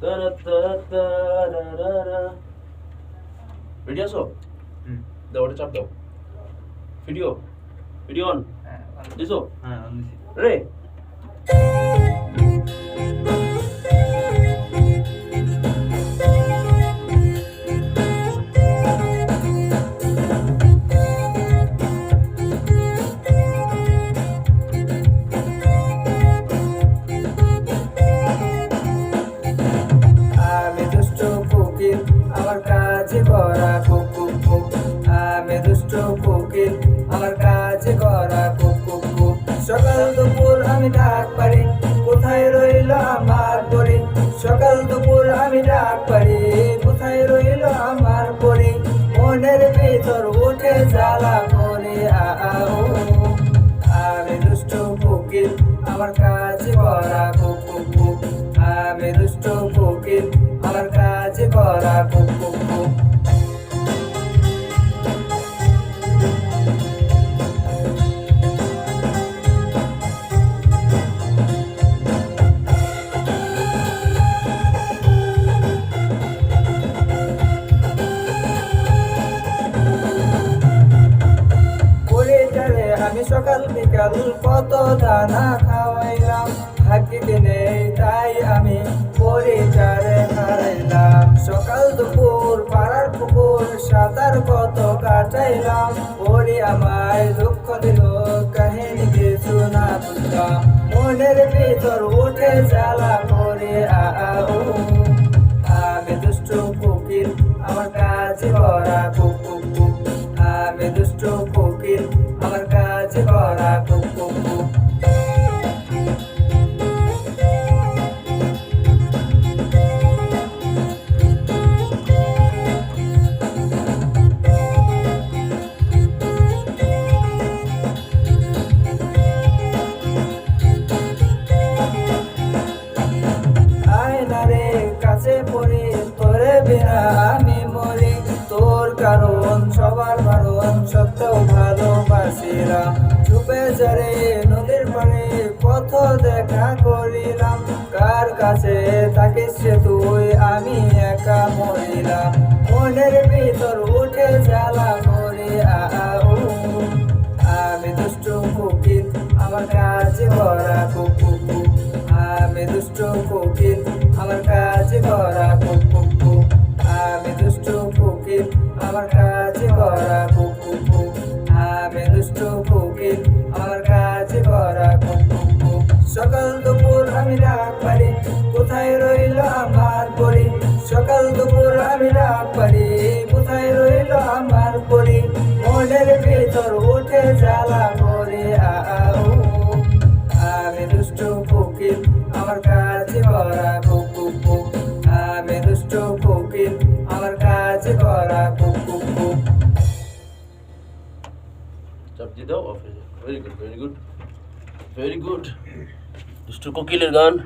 따라따따라라라. 리허설 응. 나 어디 잡다. 비디오 비디오 리소 레 করা cook cook cook সকাল দুপুর আমি ডাক পারি। কোথায় রইল আমার পরি? সকাল দুপুর আমি ডাক পারি। কোথায় রইল আমার পরি? মনের ভিতর উঠে জ্বালা করে আ আ আমি দুষ্ট কোকিল আমার কাজ করা কুক কুক কুক আমি দুষ্ট কোকিল আমার কাজ করা কুক কুক কুক সকাল কত দানা খাওয়াইলাম। ভাগ্যে নেই, তাই আমি করে যারে হারাইলাম। সকাল দুপুর, পাড়ার পুকুর, সাঁতার কত কাটাইলাম। ওরে আমায় দুঃখ দিল, কাহিনী কিছু না বুঝলাম। মনের ভিতর উঠে জ্বালা করে, আ আ আমি দুষ্ট কোকিল আমার কাজ করা কুক কুক কুক আমি দুষ্ট কোকিল বিনা আমি মরি, তোর কারণ, সবার বারণ সত্ত্বেও ভালোবাসিলাম। চুপে জরে নদীর পাড়ে পথ দেখা করিলাম। কার কাছে থাকিস তুই? আমি একা মরিলাম। মনের ভিতর উঠে জ্বালা করে আমি দুষ্ট কোকিল, আমার কাজ করা কুকু আমি দুষ্ট কোকিল, আমার কাজ করা কুকু করা কুকু আমি দুষ্ট কোকিল আমার কাজ করা কুকু সকাল দুপুর আমি ডাক পারি কোথায় রইল আমার পরি? সকাল দুপুর আমি ডাক পারি কোথায় রইল আমার পরি? মনের ভিতর উঠে জ্বালা করে আমি দুষ্ট কোকিল আমার কাজ করা কুকু কুক আমি দুষ্ট सब्ज़ी दो और फिर very good very good very good mister कोकिल गान